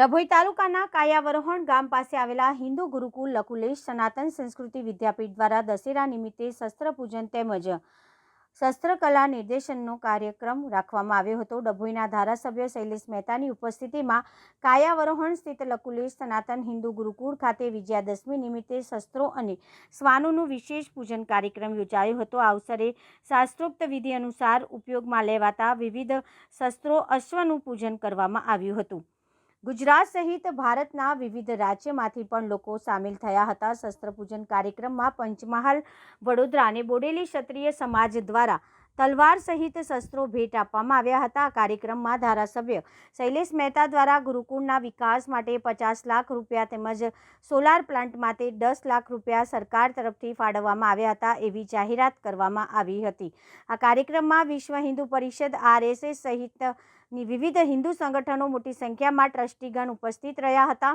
ડભોઈ તાલુકાના કાયાવરોહણ ગામ પાસે આવેલા હિન્દુ ગુરુકુળ લકુલેશ સનાતન સંસ્કૃતિ વિદ્યાપીઠ દ્વારા દશેરા નિમિત્તે શસ્ત્ર પૂજન તેમજ શસ્ત્રકલા નિર્દેશનનો કાર્યક્રમ રાખવામાં આવ્યો હતો. ડભોઈના ધારાસભ્ય શૈલેષ મહેતાની ઉપસ્થિતિમાં કાયાવરોહણ સ્થિત લકુલેશ સનાતન હિન્દુ ગુરુકુળ ખાતે વિજયાદશમી નિમિત્તે શસ્ત્રો અને શ્વાનોનું વિશેષ પૂજન કાર્યક્રમ યોજાયો હતો. આ અવસરે શાસ્ત્રોક્ત વિધિ અનુસાર ઉપયોગમાં લેવાતા વિવિધ શસ્ત્રો અશ્વનું પૂજન કરવામાં આવ્યું હતું. ગુજરાત સહિત ભારતના વિવિધ રાજ્યમાંથી પણ લોકો સામેલ થયા હતા. શસ્ત્રપૂજન કાર્યક્રમમાં પંચમહાલ, વડોદરા અને બોડેલી ક્ષત્રિય સમાજ દ્વારા તલવાર સહિત શસ્ત્રો ભેટ આપવામાં આવ્યા હતા. કાર્યક્રમમાં ધારાસભ્ય શૈલેષ મહેતા દ્વારા ગુરુકુળના વિકાસ માટે પચાસ લાખ રૂપિયા તેમજ સોલાર પ્લાન્ટ માટે દસ લાખ રૂપિયા સરકાર તરફથી ફાળવવામાં આવ્યા હતા એવી જાહેરાત કરવામાં આવી હતી. આ કાર્યક્રમમાં વિશ્વ હિન્દુ પરિષદ, આરએસએસ સહિતની વિવિધ હિન્દુ સંગઠનો મોટી સંખ્યામાં ટ્રસ્ટીગણ ઉપસ્થિત રહ્યા હતા.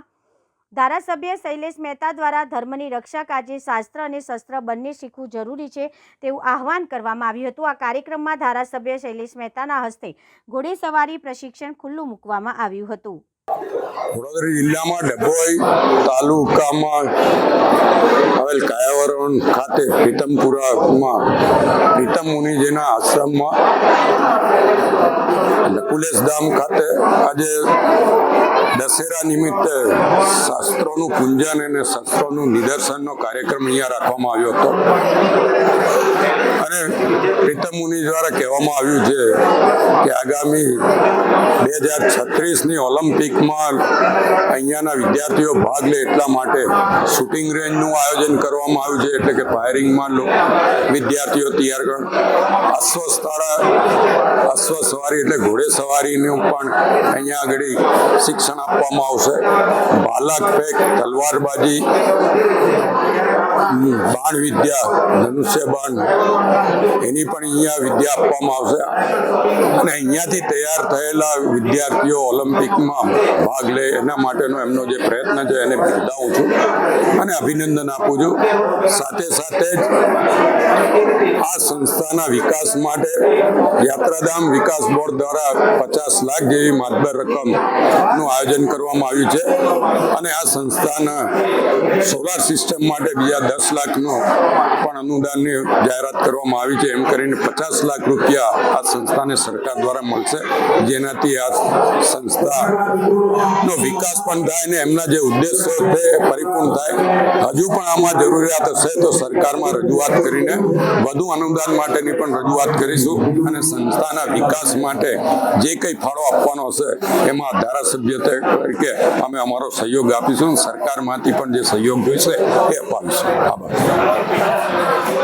ધારાસભ્ય શૈલેષ મહેતા દ્વારા ધર્મની રક્ષા કાજે શાસ્ત્ર અને શસ્ત્ર બંને શીખવું જરૂરી છે તેવું આહવાન કરવામાં આવ્યું હતું. આ કાર્યક્રમમાં ધારાસભ્ય શૈલેષ મહેતાના હસ્તે ઘોડેસવારી પ્રશિક્ષણ ખુલ્લું મૂકવામાં આવ્યું હતું. વડોદરા જિલ્લામાં ડભોઈ તાલુકામાં આવેલ કાયાવરણ ખાતે પ્રીતમપુરામાં પ્રીતમ મુનિજીના આશ્રમમાં નકુલેશધામ ખાતે આજે દશેરા નિમિત્તે શાસ્ત્રોનું પૂંજન અને શસ્ત્રોનું નિદર્શનનો કાર્યક્રમ અહીંયા રાખવામાં આવ્યો હતો. પ્રીતમ મુનિ દ્વારા કહેવામાં આવ્યું છે કે આગામી બે હજાર છત્રીસની ઓલિમ્પિકમાં અહીંયાના વિદ્યાર્થીઓ ભાગ લે એટલા માટે શૂટિંગ રેન્જનું આયોજન કરવામાં આવ્યું છે એટલે કે ફાયરિંગમાં વિદ્યાર્થીઓ તૈયાર કર. અશ્વસ્થાળા અશ્વસવારી એટલે ઘોડેસવારીનું પણ અહીંયા આગળ શિક્ષણ આપવામાં આવશે. ભાલાક ફેક તલવારબાજી બાણ વિદ્યા ધનુષ્ય બાણ એની પણ અહીંયા વિદ્યા આપવામાં આવશે. અને અહીંયાથી તૈયાર થયેલા વિદ્યાર્થીઓ ઓલિમ્પિકમાં ભાગ લે, એના માટેનો એમનો જે પ્રયત્ન છે, એને બિરદાવું છું અને અભિનંદન આપું છું. સાથે સાથે જ આ સંસ્થાના વિકાસ માટે યાત્રાધામ વિકાસ બોર્ડ દ્વારા પચાસ લાખ જેવી માતબર રકમનું આયોજન કરવામાં આવ્યું છે. અને આ સંસ્થાના સોલાર સિસ્ટમ માટે બીજા દસ લાખનો પણ અનુદાનની જાહેરાત કરવામાં આવી છે. એમ કરીને પચાસ લાખ રૂપિયા આ સંસ્થાને સરકાર દ્વારા મળશે. જેનાથી આ સંસ્થાનો વિકાસ પણ થાય ને એમના જે ઉદ્દેશો એ પરિપૂર્ણ થાય. હજુ પણ આમાં જરૂરિયાત હશે તો સરકારમાં રજૂઆત કરીને વધુ અનુદાન માટેની પણ રજૂઆત કરીશું અને સંસ્થાના વિકાસ માટે જે કંઈ ફાળો આપવાનો હશે એમાં ધારાસભ્ય તરીકે અમે અમારો સહયોગ આપીશું સરકારમાંથી પણ જે સહયોગ જોઈશે એ અપાવીશું. Brahma.